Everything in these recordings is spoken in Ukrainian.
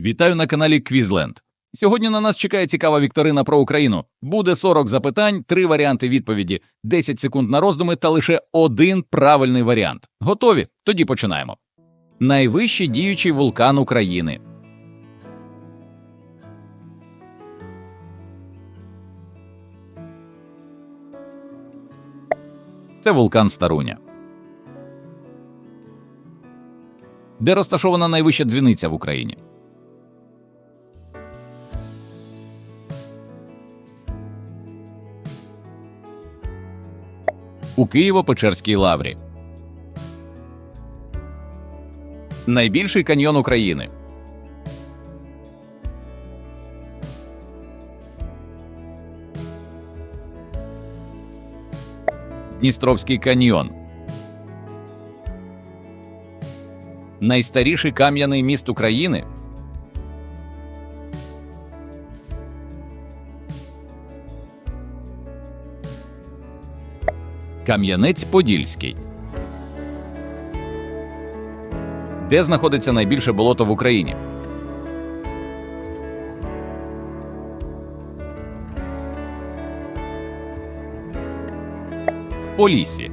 Вітаю на каналі Квізленд. Сьогодні на нас чекає цікава вікторина про Україну. Буде 40 запитань, 3 варіанти відповіді, 10 секунд на роздуми та лише один правильний варіант. Готові? Тоді починаємо. Найвищий діючий вулкан України. Це вулкан Старуня. Де розташована найвища дзвіниця в Україні? У Києво-Печерській лаврі. Найбільший каньйон України. Дністровський каньйон. Найстаріший кам'яний міст України. Кам'янець-Подільський. Де знаходиться найбільше болото в Україні? В Поліссі.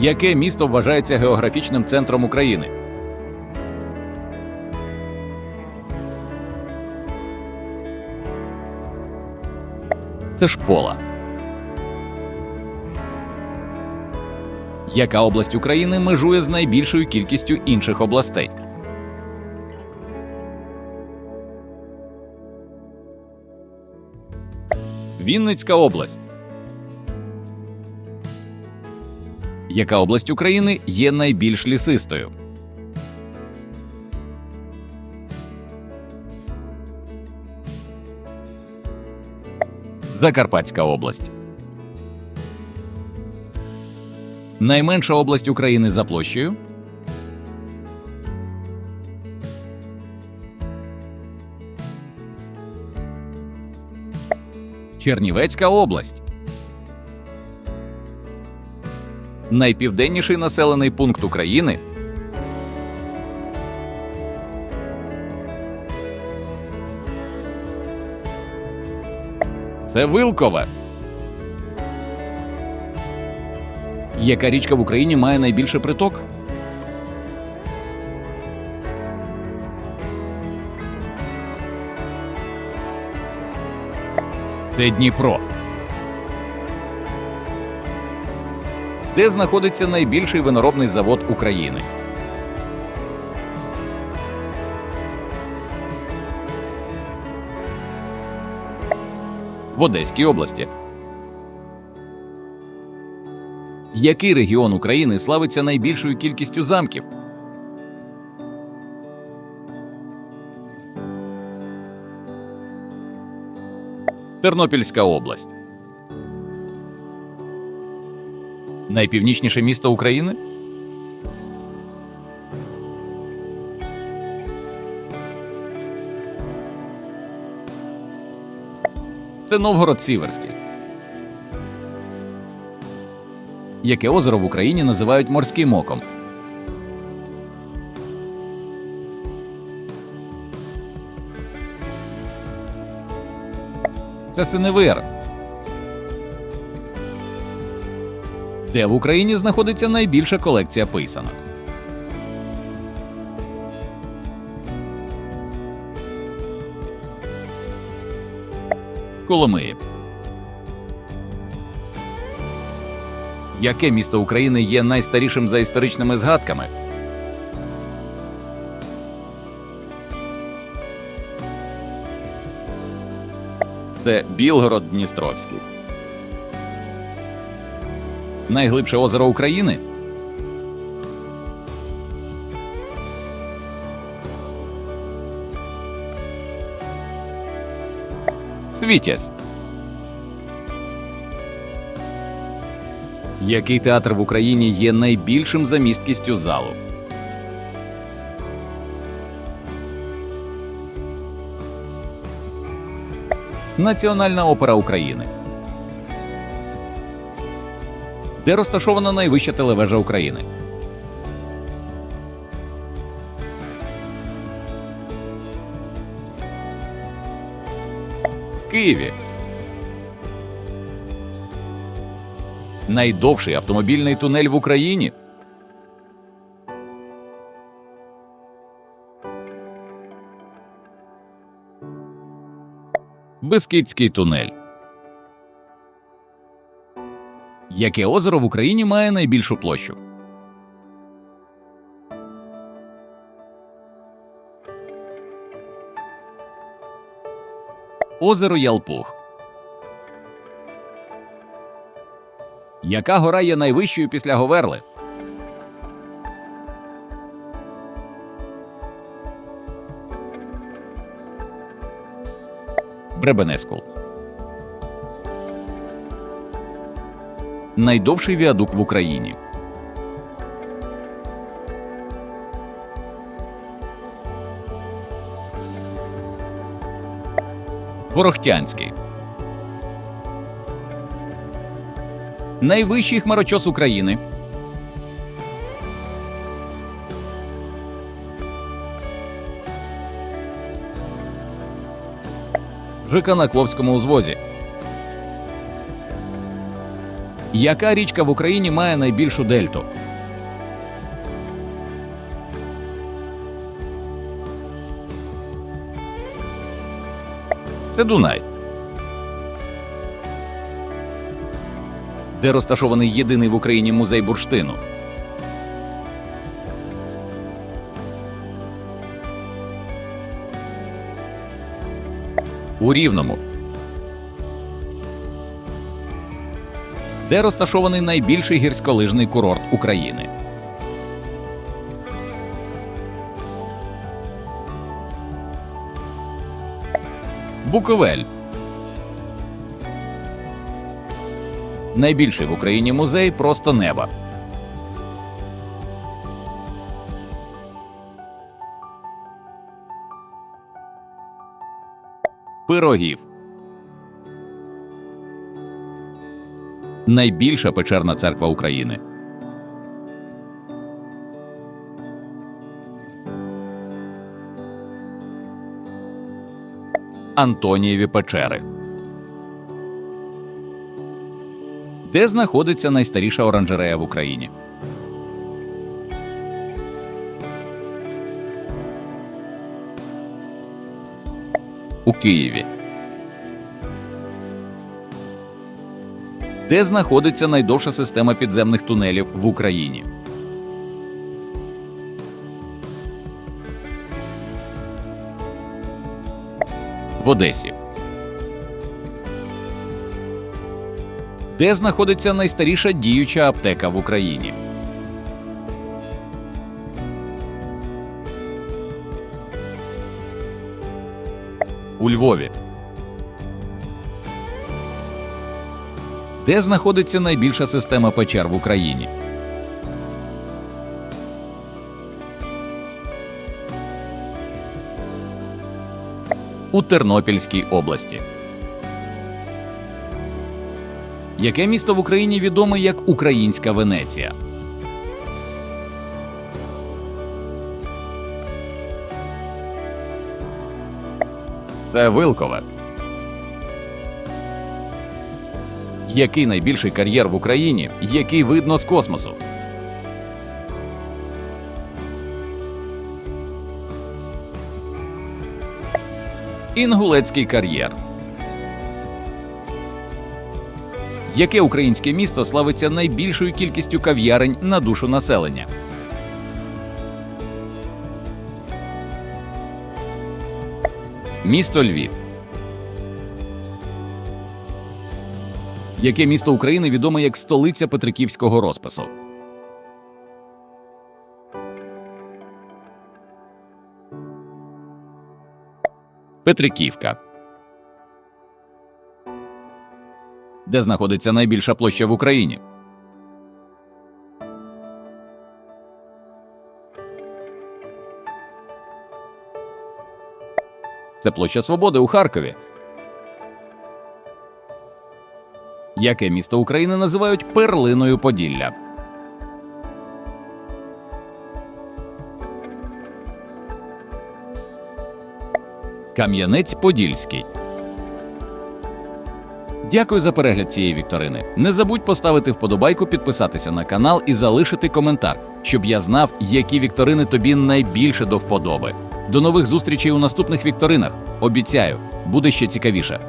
Яке місто вважається географічним центром України? Це ж пола. Яка область України межує з найбільшою кількістю інших областей? Вінницька область. Яка область України є найбільш лісистою? Закарпатська область. Найменша область України за площею. Чернівецька область. Найпівденніший населений пункт України. Це Вилкове. Яка річка в Україні має найбільше приток? Це Дніпро. Де знаходиться найбільший виноробний завод України? В Одеській області. Який регіон України славиться найбільшою кількістю замків? Тернопільська область. Найпівнічніше місто України? Це Новгород Сіверський. Яке озеро в Україні називають морським оком? Це Синевир. Де в Україні знаходиться найбільша колекція писанок? Коломиї. Яке місто України є найстарішим за історичними згадками? Це Білгород Дністровський. Найглибше озеро України. Світязь. Який театр в Україні є найбільшим за місткістю залу? Національна опера України. Де розташована найвища телевежа України? Києві. Найдовший автомобільний тунель в Україні. Бескидський тунель. Яке озеро в Україні має найбільшу площу? Озеро Ялпух. Яка гора є найвищою після Говерли? Бребенескул. Найдовший віадук в Україні. Ворохтянський. Найвищий хмарочос України. ЖК на Кловському узвозі. Яка річка в Україні має найбільшу дельту? Це Дунай. Де розташований єдиний в Україні музей бурштину? У Рівному. Де розташований найбільший гірськолижний курорт України? Буковель. Найбільший в Україні музей просто неба. Пирогів. Найбільша печерна церква України. Антонієві печери. Де знаходиться найстаріша оранжерея в Україні? У Києві. Де знаходиться найдовша система підземних тунелів в Україні? Одесі. Де знаходиться найстаріша діюча аптека в Україні? У Львові. Де знаходиться найбільша система печер в Україні? У Тернопільській області. Яке місто в Україні відоме як Українська Венеція? Це Вилкове. Який найбільший кар'єр в Україні, який видно з космосу? Інгулецький кар'єр. Яке українське місто славиться найбільшою кількістю кав'ярень на душу населення? Місто Львів. Яке місто України відоме як столиця Петриківського розпису? Петриківка. Де знаходиться найбільша площа в Україні? Це площа Свободи у Харкові. Яке місто України називають перлиною Поділля? Кам'янець Подільський. Дякую за перегляд цієї вікторини. Не забудь поставити вподобайку, підписатися на канал і залишити коментар, щоб я знав, які вікторини тобі найбільше до вподоби. До нових зустрічей у наступних вікторинах. Обіцяю, буде ще цікавіше.